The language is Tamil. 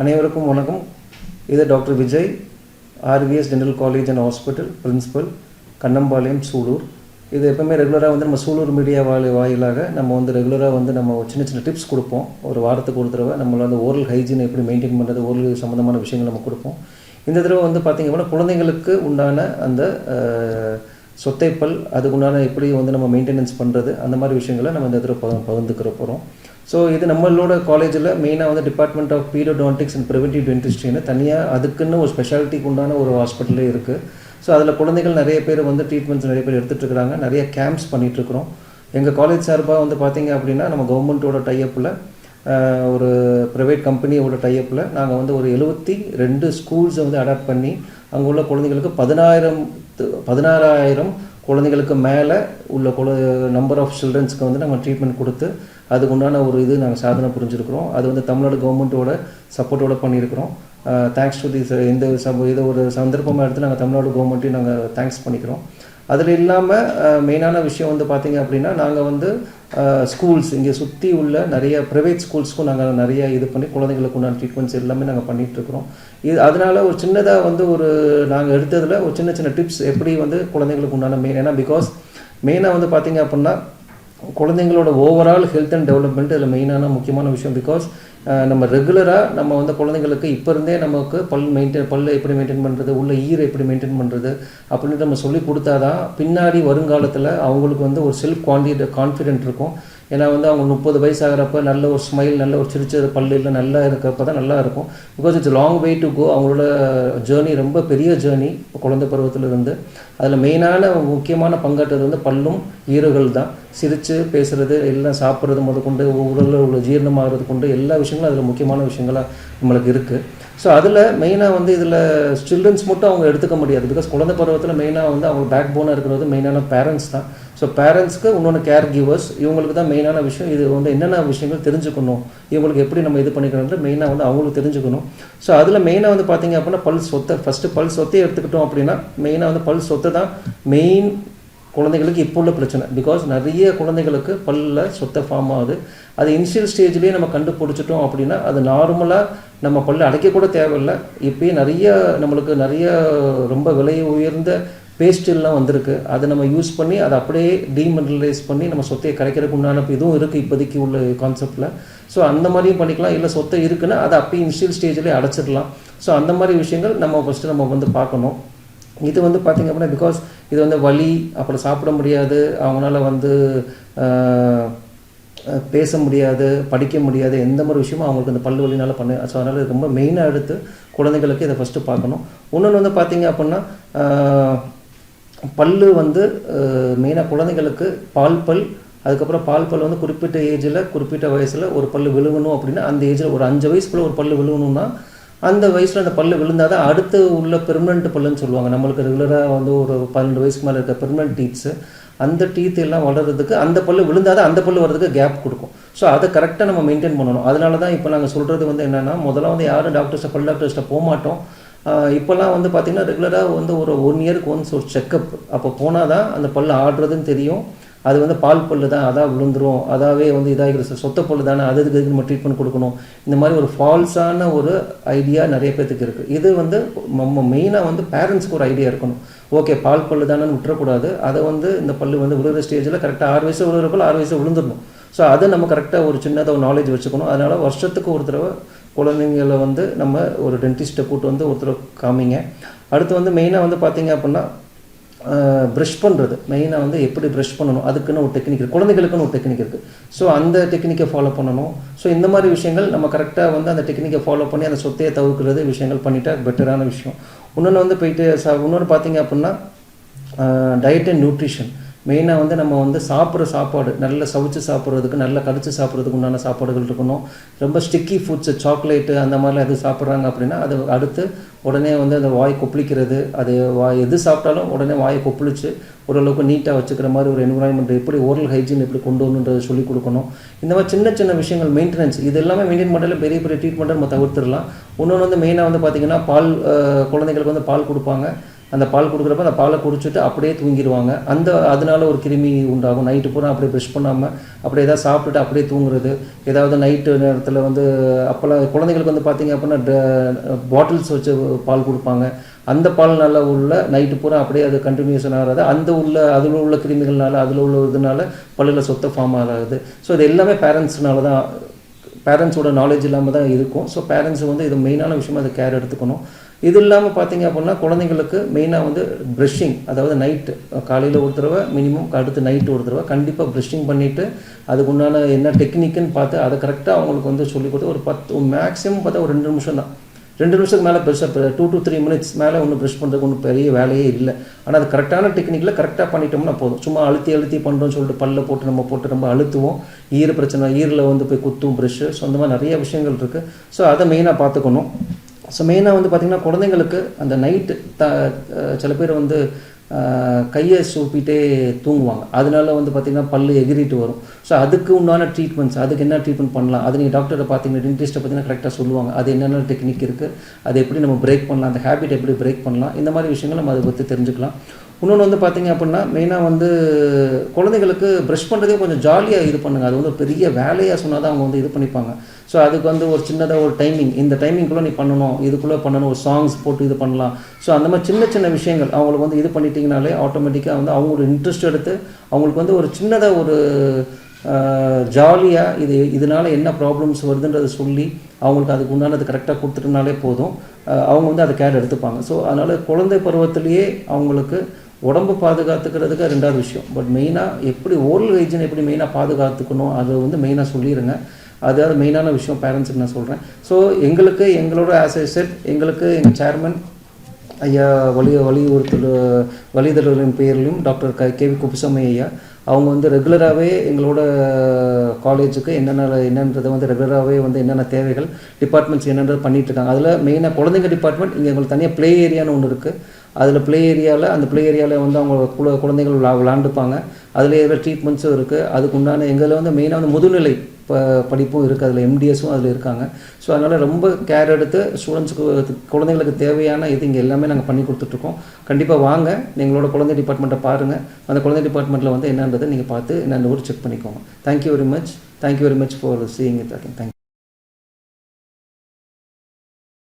அனைவருக்கும் வணக்கம். இது doctor Vijay RVS dental college and hospital principal Kannampalayam Sulur இது எப்பவுமே ரெகுலராக வந்து நம்ம சூலூர் மீடியா வாய் வாயிலாக நம்ம வந்து ரெகுலராக வந்து நம்ம ஒரு சின்ன சின்ன டிப்ஸ் கொடுப்போம். ஒரு வாரத்துக்கு ஒரு தடவை நம்மளை வந்து ஓரல் ஹைஜீன் எப்படி மெயின்டைன் பண்ணுறது ஓரல் சம்மந்தமான விஷயங்கள் நம்ம கொடுப்போம். இந்த தடவை வந்து பார்த்திங்க அப்படின்னா குழந்தைங்களுக்கு உண்டான அந்த சொத்தைப்பல் அதுக்கு உண்டான எப்படி வந்து நம்ம மெயின்டெனன்ஸ் பண்ணுறது அந்த மாதிரி விஷயங்களை நம்ம இந்த தடவை பகிர்ந்துக்கிற போகிறோம் ஸோ இது நம்மளோட காலேஜில் மெயினாக வந்து department of periodontics and preventive டென்டிஸ்ட்ரின்னு தனியாக அதுக்குன்னு ஒரு ஸ்பெஷாலிட்டிக்கு உண்டான ஒரு ஹாஸ்பிட்டலே இருக்குது ஸோ அதில் குழந்தைகள் நிறைய பேர் வந்து ட்ரீட்மெண்ட்ஸ் நிறைய பேர் எடுத்துகிட்டு நிறைய கேம்ப்ஸ் பண்ணிகிட்ருக்குறோம் எங்கள் காலேஜ் சார்பாக வந்து பார்த்தீங்க அப்படின்னா நம்ம கவர்மெண்ட்டோட டைப்பில் ஒரு ப்ரைவேட் கம்பெனியோட டைப்பில் நாங்கள் வந்து ஒரு எழுபத்தி ரெண்டு ஸ்கூல்ஸை வந்து அடாப்ட் பண்ணி அங்கே உள்ள குழந்தைங்களுக்கு பதினாயிரம் பதினாறாயிரம் குழந்தைங்களுக்கு மேலே உள்ள குழ நம்பர் ஆஃப் சில்ட்ரன்ஸ்க்கு வந்து நாங்கள் ட்ரீட்மெண்ட் கொடுத்து அதுக்கு உண்டான ஒரு இது நாங்கள் சாதனை புரிஞ்சுருக்குறோம். அது வந்து தமிழ்நாடு கவர்மெண்ட்டோட சப்போர்ட்டோட பண்ணியிருக்கிறோம். தேங்க்ஸ் டு திஸ் இந்த சம்ப இதை ஒரு சந்தர்ப்பமாக எடுத்து நாங்கள் தமிழ்நாடு கவர்மெண்ட்டையும் நாங்கள் தேங்க்ஸ் பண்ணிக்கிறோம். அதில் இல்லாமல் மெயினான விஷயம் வந்து பார்த்திங்க அப்படின்னா நாங்கள் வந்து ஸ்கூல்ஸ் இங்கே சுற்றி உள்ள நிறைய ப்ரைவேட் ஸ்கூல்ஸ்க்கும் நாங்கள் நிறைய இது பண்ணி குழந்தைங்களுக்கு உண்டான ட்ரீட்மெண்ட்ஸ் எல்லாமே நாங்கள் பண்ணிகிட்ருக்குறோம் இது அதனால் ஒரு சின்னதாக வந்து ஒரு நாங்கள் எடுத்ததில் ஒரு சின்ன சின்ன டிப்ஸ் எப்படி வந்து குழந்தைங்களுக்கு உண்டான மெயின் ஏன்னா பிகாஸ் மெயினாக வந்து பார்த்திங்க அப்படின்னா குழந்தைங்களோட ஓவரால் ஹெல்த் அண்ட் டெவலப்மெண்ட் இதில் மெயினான முக்கியமான விஷயம் பிகாஸ் நம்ம ரெகுலராக நம்ம வந்து குழந்தைங்களுக்கு இப்போ இருந்தே நமக்கு பல் மெயின்டைன் பல்லை எப்படி மெயின்டைன் பண்ணுறது உள்ள ஈரை எப்படி மெயின்டைன் பண்ணுறது அப்படின்னு நம்ம சொல்லி கொடுத்தாதான் பின்னாடி வருங்காலத்தில் அவங்களுக்கு வந்து ஒரு செல்ஃப் குவான்டி கான்ஃபிடென்ட் இருக்கும். ஏன்னா வந்து அவங்க முப்பது வயசு ஆகிறப்ப நல்ல ஒரு ஸ்மைல் நல்ல ஒரு சிரிச்ச பல்லு இல்லை நல்லா இருக்கிறப்ப தான் நல்லா இருக்கும். Because it's long way to go அவங்களோட ஜேர்னி ரொம்ப பெரிய ஜேர்னி குழந்தை பருவத்தில் இருந்து. அதில் மெயினான முக்கியமான பங்காற்றுறது வந்து பல்லும் ஈறுகள் தான். சிரித்து பேசுறது எல்லாம் சாப்பிட்றது முதற்கொண்டு உடலில் உள்ள ஜீரணமாகிறது கொண்டு எல்லா விஷயங்களும் அதில் முக்கியமான விஷயங்களாக நம்மளுக்கு இருக்குது ஸோ அதில் மெயினாக வந்து இதில் சில்ட்ரன்ஸ் மட்டும் அவங்க எடுத்துக்க முடியாது. பிகாஸ் குழந்தை பருவத்தில் மெயினாக வந்து அவங்க பேக் போனாக இருக்கிறது மெயினான பேரண்ட்ஸ் தான். ஸோ பேரண்ட்ஸ்க்கு இன்னொன்று கேர் கிவர்ஸ் இவங்களுக்கு தான் மெயினான விஷயம். இது வந்து என்னென்ன விஷயங்கள் தெரிஞ்சுக்கணும்? இவங்களுக்கு எப்படி நம்ம இது பண்ணிக்கணும்னு மெயினாக வந்து அவங்களுக்கு தெரிஞ்சுக்கணும். ஸோ அதில் மெயினாக வந்து பார்த்தீங்க அப்படின்னா பல் சொத்தை ஃபஸ்ட்டு பல் சொத்தை எடுத்துக்கிட்டோம் அப்படின்னா மெயினாக வந்து பல் சொத்தை தான் மெயின் குழந்தைகளுக்கு இப்போ உள்ள பிரச்சனை. பிகாஸ் நிறைய குழந்தைகளுக்கு பல்ல சொத்தை ஃபார்ம் ஆகுது. அது இனிஷியல் ஸ்டேஜ்லேயே நம்ம கண்டுபிடிச்சிட்டோம் அப்படின்னா அது நார்மலாக நம்ம பல்ல அடைக்கக்கூட தேவையில்லை. இப்போயே நிறைய நம்மளுக்கு நிறைய ரொம்ப விலை உயர்ந்த பேஸ்டெல்லாம் வந்திருக்கு. அதை நம்ம யூஸ் பண்ணி அதை அப்படியே டீமினரலைஸ் பண்ணி நம்ம சொத்தையை கரைக்கிறதுக்கு உண்டான இதுவும் இருக்குது இப்போதைக்கு உள்ள கான்செப்டில் ஸோ அந்த மாதிரியும் பண்ணிக்கலாம். இல்லை சொத்தை இருக்குன்னா அதை அப்பயே இனிஷியல் ஸ்டேஜ்லேயே அடைச்சிடலாம். ஸோ அந்த மாதிரி விஷயங்கள் நம்ம ஃபஸ்ட்டு நம்ம வந்து பார்க்கணும். இது வந்து பார்த்திங்க அப்படின்னா பிகாஸ் இது வந்து வலி அப்புறம் சாப்பிட முடியாது அவங்களால வந்து பேச முடியாது படிக்க முடியாது எந்த மாதிரி விஷயமும் அவங்களுக்கு இந்த பல்லு வலினால பண்ண ஸோ அதனால் ரொம்ப மெயினாக எடுத்து குழந்தைகளுக்கு இதை ஃபஸ்ட்டு பார்க்கணும். இன்னொன்று வந்து பார்த்திங்க அப்படின்னா பல் பல்லு வந்து மெயினாக குழந்தைங்களுக்கு பால் பல் அதுக்கப்புறம் பால் பல் வந்து குறிப்பிட்ட ஏஜில் குறிப்பிட்ட வயசில் ஒரு பல் விழுகணும் அப்படின்னா அந்த ஏஜில் ஒரு அஞ்சு வயசுக்குள்ள ஒரு பல் விழுகணும்னா அந்த வயசில் அந்த பல் விழுந்தால் தான் அடுத்து உள்ள பெர்மனெண்ட் பல்லுன்னு சொல்லுவாங்க. நம்மளுக்கு ரெகுலராக வந்து ஒரு பன்னெண்டு வயசுக்கு மேலே இருக்க பெர்மனெண்ட் டீத்ஸு அந்த டீத் எல்லாம் வளர்கிறதுக்கு அந்த பல்லு விழுந்தால் தான் அந்த பல்லு வர்றதுக்கு கேப் கொடுக்கும். ஸோ அதை கரெக்டாக நம்ம மெயின்டைன் பண்ணணும். அதனால தான் இப்போ நாங்கள் சொல்கிறது வந்து என்னென்னா முதல்ல வந்து யாரும் டாக்டர்ஸ்ட்டை பல் டாக்டர்ஸ்ட்டை போக மாட்டோம். இப்போல்லாம் வந்து பார்த்திங்கன்னா ரெகுலராக வந்து ஒரு ஒன் இயருக்கு ஒன்ஸ் ஒரு செக்கப் அப்போ போனால் தான் அந்த பல்லு ஆடுறதுன்னு தெரியும். அது வந்து பால் பல்லு தான் அதான் விழுந்துரும். அதாவே வந்து இதாகிற சொத்த பல்லு தானே அது இதுக்கு நம்ம ட்ரீட்மெண்ட் கொடுக்கணும். இந்த மாதிரி ஒரு ஃபால்ஸான ஒரு ஐடியா நிறைய பேர்த்துக்கு இருக்குது இது வந்து நம்ம மெயினாக வந்து பேரண்ட்ஸ்க்கு ஒரு ஐடியா இருக்கணும். ஓகே பால் பல்லு தானேன்னு விட்டுறக்கூடாது. அதை வந்து இந்த பல்லு வந்து விழுகிற ஸ்டேஜில் கரெக்டாக ஆறு வயசு விழுகிறப்போ ஆறு வயசு விழுந்துடணும். ஸோ அதை நம்ம கரெக்டாக ஒரு சின்னதாக ஒரு நாலேஜ் வச்சுக்கணும். அதனால் வருஷத்துக்கு ஒரு தடவை குழந்தைங்களை வந்து நம்ம ஒரு டென்டிஸ்ட்டை கூட்டு வந்து ஒருத்தர் காமிங்க. அடுத்து வந்து மெயினாக வந்து பார்த்தீங்க அப்படின்னா ப்ரஷ் பண்ணுறது மெயினாக வந்து எப்படி ப்ரஷ் பண்ணணும்? அதுக்குன்னு ஒரு டெக்னிக் இருக்குது குழந்தைகளுக்குன்னு ஒரு டெக்னிக் இருக்குது ஸோ அந்த டெக்னிக்கை ஃபாலோ பண்ணணும். ஸோ இந்த மாதிரி விஷயங்கள் நம்ம கரெக்டாக வந்து அந்த டெக்னிக்கை ஃபாலோ பண்ணி அந்த சொத்தையை தவிர்க்கிறது விஷயங்கள் பண்ணிட்டா பெட்டரான விஷயம். இன்னொன்று வந்து போயிட்டு ச இன்னொன்று பார்த்தீங்க அப்படின்னா டயட் அண்ட் நியூட்ரிஷன் மெயினாக வந்து நம்ம வந்து சாப்பிட்ற சாப்பாடு நல்ல சவுச்சு சாப்பிட்றதுக்கு நல்ல கடிச்சு சாப்பிட்றதுக்கு உண்டான சாப்பாடுகள் இருக்கணும். ரொம்ப ஸ்டிக்கி ஃபுட்ஸு சாக்லேட்டு அந்த மாதிரிலாம் எது சாப்பிட்றாங்க அப்படின்னா அது அடுத்து உடனே வந்து அந்த வாய் கொப்பளிக்கிறது அது வாய் எது சாப்பிட்டாலும் உடனே வாயை கொப்பளிச்சு ஓரளவுக்கு நீட்டாக வச்சுக்கிற மாதிரி ஒரு என்விரான்மெண்ட் எப்படி ஓரல் ஹைஜீன் எப்படி கொண்டு வரணுன்றதை சொல்லிக் கொடுக்கணும். இந்த மாதிரி சின்ன சின்ன விஷயங்கள் மெயின்டெனன்ஸ் இது எல்லாமே மெயின்டைன் பண்ணல பெரிய பெரிய ட்ரீட்மெண்ட்டை நம்ம தவிர்த்துடலாம். இன்னொன்று வந்து மெயினாக வந்து பார்த்திங்கன்னா பால் குழந்தைங்களுக்கு வந்து பால் கொடுப்பாங்க. அந்த பால் கொடுக்குறப்ப அந்த பாலை குடிச்சிட்டு அப்படியே தூங்கிடுவாங்க அந்த அதனால ஒரு கிருமி உண்டாகும். நைட்டு பூரா அப்படியே ப்ரெஷ் பண்ணாமல் அப்படியே ஏதாவது சாப்பிட்டுட்டு அப்படியே தூங்குறது. ஏதாவது நைட்டு நேரத்தில் வந்து அப்போல்லாம் குழந்தைங்களுக்கு வந்து பார்த்தீங்க அப்படின்னா பாட்டில்ஸ் வச்சு பால் கொடுப்பாங்க. அந்த பால்னால உள்ள நைட்டு பூரா அப்படியே அது கண்டினியூஷன் ஆகிறது அந்த உள்ள அதில் உள்ள கிருமிகள்னால அதில் உள்ள இதனால பல்லில் சொத்த ஃபார்ம் ஆகாது. ஸோ இது எல்லாமே பேரண்ட்ஸ்னால தான் பேரண்ட்ஸோட நாலேஜ் இல்லாமல் தான் இருக்கும். ஸோ பேரண்ட்ஸ் வந்து இது மெயினான விஷயமா அதை கேர் எடுத்துக்கணும். இது இல்லாமல் பார்த்தீங்க அப்படின்னா குழந்தைங்களுக்கு மெயினாக வந்து ப்ரெஷ்ஷிங் அதாவது நைட்டு காலையில் ஒரு தடவை மினிமம் அடுத்து நைட்டு ஒரு தடவை கண்டிப்பாக ப்ரெஷ்ஷிங் பண்ணிவிட்டு அதுக்கு உண்டான என்ன டெக்னிக்குன்னு பார்த்து அதை கரெக்டாக அவங்களுக்கு வந்து சொல்லிக் கொடுத்து ஒரு பத்து மேக்ஸிமம் பார்த்தா ஒரு ரெண்டு நிமிஷம் தான் ரெண்டு நிமிஷத்துக்கு மேலே பெருசாக டூ டு த்ரீ மினிட்ஸ் மேலே ஒன்றும் ப்ரெஷ் பண்ணுறதுக்கு ஒன்றும் பெரிய வேலையே இல்லை. ஆனால் அது கரெக்டான டெக்னிக்கில் கரெக்டாக பண்ணிட்டோம்னா போதும். சும்மா அழுத்தி அழுத்தி பண்ணுறோம்னு சொல்லிட்டு பல்ல போட்டு நம்ம போட்டு நம்ம அழுத்துவோம். ஈர பிரச்சனை ஈரில் வந்து போய் குத்தும் ப்ரெஷ்ஷு ஸோ அந்த மாதிரி நிறைய விஷயங்கள் இருக்குது ஸோ அதை மெயினாக பார்த்துக்கணும். ஸோ மெயினாக வந்து பார்த்திங்கன்னா குழந்தைங்களுக்கு அந்த நைட்டு த சில பேர் வந்து கையை சூப்பிட்டே தூங்குவாங்க. அதனால வந்து பார்த்திங்கன்னா பல்லு எகிரிட்டு வரும். ஸோ அதுக்கு உண்டான ட்ரீட்மெண்ட்ஸ் அதுக்கு என்ன ட்ரீட்மெண்ட் பண்ணலாம்? அது நீங்கள் டாக்டரை பார்த்தீங்கன்னா டென்டிஸ்ட்டை பார்த்தீங்கன்னா கரெக்டாக சொல்லுவாங்க. அது என்னென்ன டெக்னிக் இருக்குது அது எப்படி நம்ம பிரேக் பண்ணலாம்? அந்த ஹேபிட் எப்படி பிரேக் பண்ணலாம்? இந்த மாதிரி விஷயங்கள் நம்ம அதை பற்றி தெரிஞ்சுக்கலாம். இன்னொன்று வந்து பார்த்தீங்க அப்படின்னா மெயினாக வந்து குழந்தைங்களுக்கு ப்ரஷ் பண்ணுறதே கொஞ்சம் ஜாலியாக இது பண்ணுங்க. அது வந்து பெரிய வேலையாக சொன்னால் தான் அவங்க வந்து இது பண்ணிப்பாங்க. ஸோ அதுக்கு வந்து ஒரு சின்னதாக ஒரு டைமிங் இந்த டைமிங்குள்ளே நீ பண்ணணும் இதுக்குள்ளே பண்ணணும் ஒரு சாங்ஸ் போட்டு இது பண்ணலாம். ஸோ அந்த மாதிரி சின்ன சின்ன விஷயங்கள் அவங்களுக்கு வந்து இது பண்ணிட்டீங்கனாலே ஆட்டோமேட்டிக்காக வந்து அவங்களோட இன்ட்ரெஸ்ட் எடுத்து அவங்களுக்கு வந்து ஒரு சின்னதாக ஒரு ஜாலியாக இது இதனால் என்ன ப்ராப்ளம்ஸ் வருதுன்றதை சொல்லி அவங்களுக்கு அதுக்கு உண்டானது கரெக்டாக கொடுத்துட்டனாலே போதும். அவங்க வந்து அதை கேர் எடுத்துப்பாங்க. ஸோ அதனால் குழந்தை பருவத்திலேயே அவங்களுக்கு உடம்பு பாதுகாத்துக்கிறதுக்கு ரெண்டாவது விஷயம். பட் மெயினாக எப்படி ஓரல் ஹைஜின் எப்படி மெயினாக பாதுகாத்துக்கணும் அதை வந்து மெயினாக சொல்லிடுங்க அதாவது மெயினான விஷயம் பேரண்ட்ஸுக்கு நான் சொல்கிறேன் ஸோ எங்களுக்கு எங்களோட ஆஸ் ஏ செட் எங்களுக்கு எங்கள் சேர்மன் ஐயா வலி வலியுறுத்தல் வலிதலின் பேர்லையும் டாக்டர் க கே வி குப்புசாமி ஐயா அவங்க வந்து ரெகுலராகவே எங்களோட காலேஜுக்கு என்னென்ன என்னன்றதை வந்து ரெகுலராகவே வந்து என்னென்ன தேவைகள் டிபார்ட்மெண்ட்ஸ் என்னென்றது பண்ணிகிட்ருக்காங்க இருக்காங்க. அதில் மெயினாக குழந்தைங்க டிபார்ட்மெண்ட் இங்கே எங்களுக்கு தனியாக ப்ளே ஏரியான்னு ஒன்று இருக்குது அதில் ப்ளே ஏரியாவில் அந்த ப்ளே ஏரியாவில் வந்து அவங்க குழ குழந்தைகள் விளா விளாண்டுப்பாங்க. அதில் இருக்கிற ட்ரீட்மெண்ட்ஸும் இருக்குது அதுக்கு உண்டான எங்களில் வந்து மெயினாக வந்து முதுநிலை ப படிப்பும் இருக்குது அதில் எம்டிஎஸும் அதில் இருக்காங்க. ஸோ அதனால் ரொம்ப கேர் எடுத்து ஸ்டூடெண்ட்ஸுக்கு குழந்தைங்களுக்கு தேவையான இது இங்கே எல்லாமே நாங்கள் பண்ணி கொடுத்துட்ருக்கோம் கண்டிப்பாக வாங்க. எங்களோட குழந்தை டிபார்ட்மெண்ட்டை பாருங்கள் அந்த குழந்தை டிபார்ட்மெண்ட்டில் வந்து என்னன்றதை நீங்கள் பார்த்து என்னென்ன ஊர் செக் பண்ணிக்கோங்க. Thank you very much thank you very much for seeing it again thank you